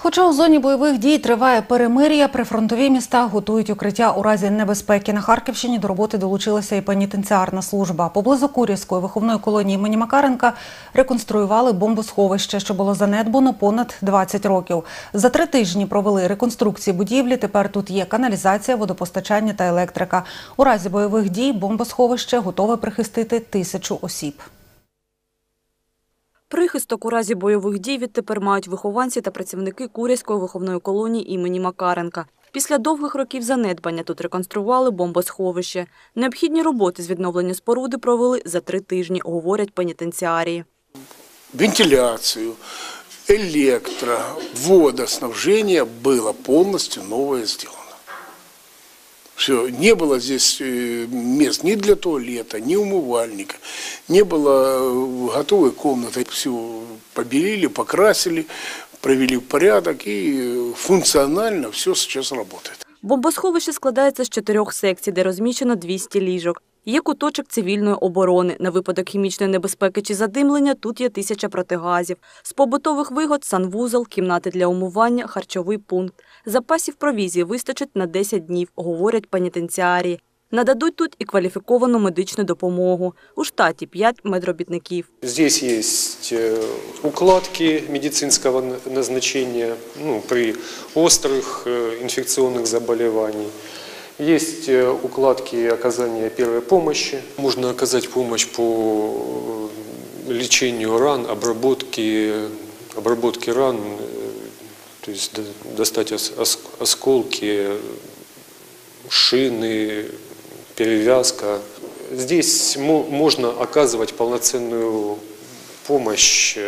Хоча у зоні бойових дій триває перемир'я, прифронтові міста готують укриття у разі небезпеки. На Харківщині до роботи долучилася і пенітенціарна служба. Поблизу Курівської виховної колонії імені Макаренка реконструювали бомбосховище, що було занедбано понад 20 років. За три тижні провели реконструкції будівлі. Тепер тут є каналізація, водопостачання та електрика. У разі бойових дій бомбосховище готове прихистити тисячу осіб. Прихисток у разі бойових дій відтепер мають вихованці та працівники Куряської виховної колонії імені Макаренка. Після довгих років занедбання тут реконстрували бомбосховище. Необхідні роботи з відновлення споруди провели за три тижні, говорять пенітенціарії. вентиляцию, электро, водоснабжение было полностью новое сделано. Все, не было здесь э, мест ни для туалета, ни умывальника, не было э, готовой комнаты. Все побелили, покрасили, провели в порядок и э, функционально все сейчас работает. Бомбосховище складається з чотирьох секцій, де розміщено 200 ліжок. Є куточок цивільної оборони. На випадок хімічної небезпеки чи задимлення тут є тисяча протигазів. З побутових вигод – санвузол, кімнати для умивання, харчовий пункт. Запасів провізії вистачить на 10 днів, говорять пенітенціарії. Нададуть тут і кваліфіковану медичну допомогу. У штаті 5 медробітників. Здесь есть э, укладки медицинского н- назначения ну, при острых э, инфекционных заболеваний. Есть э, укладки оказания первой помощи. Можно оказать помощь по э, лечению ран, обработке, обработке ран, э, то есть до- достать ос- ос- осколки, шины, перевязка. Здесь мо- можно оказывать полноценную помощь,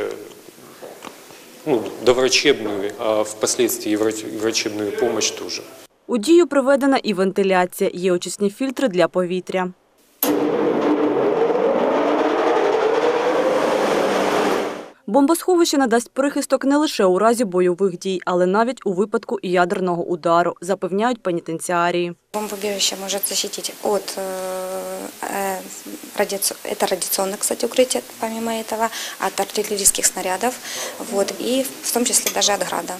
ну, доврачебную, а впоследствии врачебную помощь тоже. У дію приведена і вентиляція. Є очисні фільтри для повітря. Бомбосховище надасть прихисток не лише у разі бойових дій, але навіть у випадку ядерного удару, запевняють пенітенціарії. Бомбоубежище может защитить от э, э, радиаци- это радиационное, кстати, укрытие, помимо этого, от артиллерийских снарядов, вот, и в том числе даже от града.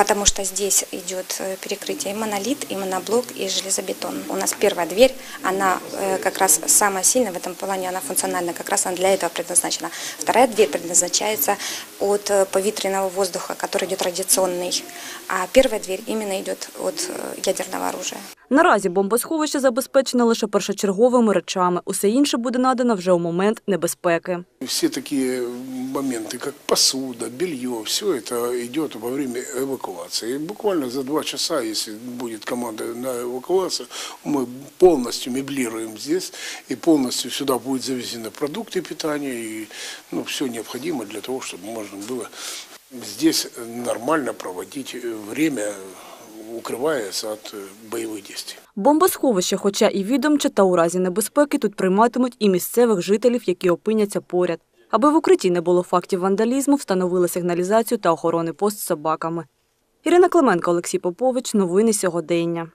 Потому что здесь идет э, перекрытие и монолит, и моноблок, и железобетон. У нас первая дверь, она э, как раз самая сильная в этом плане, она функциональна, как раз она для этого предназначена. Вторая дверь предназначается от э, повитренного воздуха, который идет радиационный, а первая дверь именно идет от ядерного оружия. Наразі бомбосховище забезпечено лише першочерговими речами. Усе інше буде надано вже у момент небезпеки. Все такие моменты, как посуда, белье, все это идет во время эвакуации. И буквально за два часа, если будет команда на эвакуацию, мы полностью меблируем здесь, и полностью сюда будут завезены продукты питания и ну, все необходимое для того, чтобы можно было здесь нормально проводить время, укрываясь от э, боевых действий. Бомбосховище, хоча і відомче, та у разі небезпеки тут прийматимуть і місцевих жителів, які опиняться поряд. Аби в укритті не було фактів вандалізму, встановили сигналізацію та охорони пост з собаками. Ірина Клименко, Олексій Попович. Новини сьогодення.